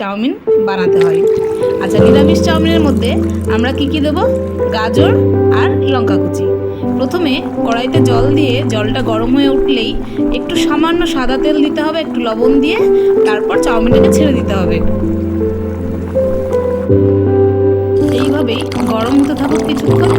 Chowmein বানাতে হয়। আচ্ছা নিরামিষ চাউমিনের মধ্যে আমরা কি কি দেবো? গাজর আর লঙ্কা কুচি। প্রথমে কড়াইতে জল দিয়ে জলটা গরম হয়ে উঠলেই একটু সামান্য সাদা তেল দিতে হবে, একটু লবণ দিয়ে, তারপর চাউমিনটাকে ছেড়ে দিতে হবে। এইভাবেই গরম হতে থাকুক কিছুক্ষণ।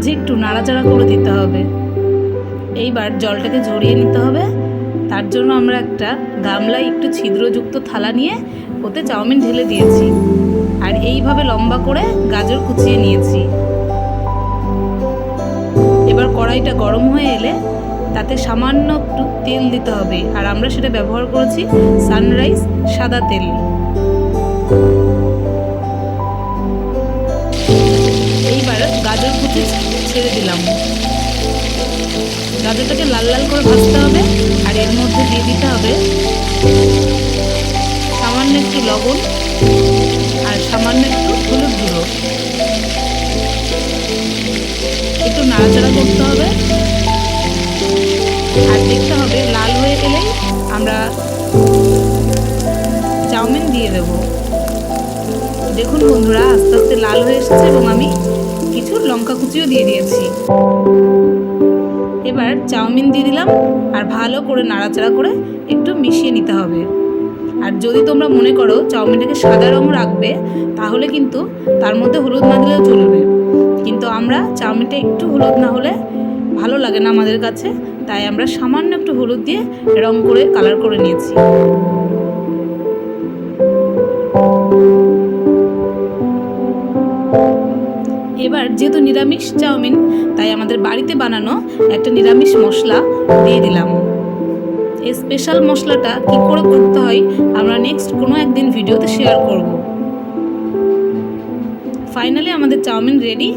মাঝে একটু নাড়াচাড়া করে দিতে হবে। এইবার জলটাকে ঝরিয়ে নিতে হবে। তার জন্য আমরা একটা গামলায় একটু ছিদ্রযুক্ত থালা নিয়ে ওতে চাউমিন ঢেলে দিয়েছি। আর এইভাবে লম্বা করে গাজর কুচিয়ে নিয়েছি। এবার কড়াইটা গরম হয়ে এলে তাতে সামান্য একটু তেল দিতে হবে। আর আমরা সেটা ব্যবহার করেছি সানরাইজ সাদা তেল। কুচি ছেড়ে দিলাম। গাজরটাকে লাল লাল করে ভাজতে হবে, আর এর মধ্যে দিয়ে দিতে হবে সামান্য একটু লবণ আর সামান্য একটু হলুদ গুঁড়ো। একটু নাড়াচাড়া করতে হবে। আর দেখতে হবে, লাল হয়ে এলেই আমরা চাউমিন দিয়ে দেব। দেখুন বন্ধুরা, আস্তে আস্তে লাল হয়ে এসেছে এবং আমি লঙ্কা কুচিও দিয়ে দিয়েছি। এবার চাউমিন দিয়ে দিলাম আর ভালো করে নাড়াচাড়া করে একটু মিশিয়ে নিতে হবে। আর যদি তোমরা মনে করো চাউমিনটাকে সাদা রং রাখবে, তাহলে কিন্তু তার মধ্যে হলুদ না দিলেও চলবে। কিন্তু আমরা চাউমিনটা একটু হলুদ না হলে ভালো লাগে না আমাদের কাছে, তাই আমরা সামান্য একটু হলুদ দিয়ে রং করে কালার করে নিয়েছি। এবার যেহেতু নিরামিষ চাউমিন, তাই আমাদের বাড়িতে বানানো একটা নিরামিষ মশলা দিয়ে দিলাম। এই স্পেশাল মশলাটা কি করে করতে হয়, আমরা নেক্সট কোনো একদিন ভিডিওতে শেয়ার করব। ফাইনালি আমাদের চাউমিন রেডি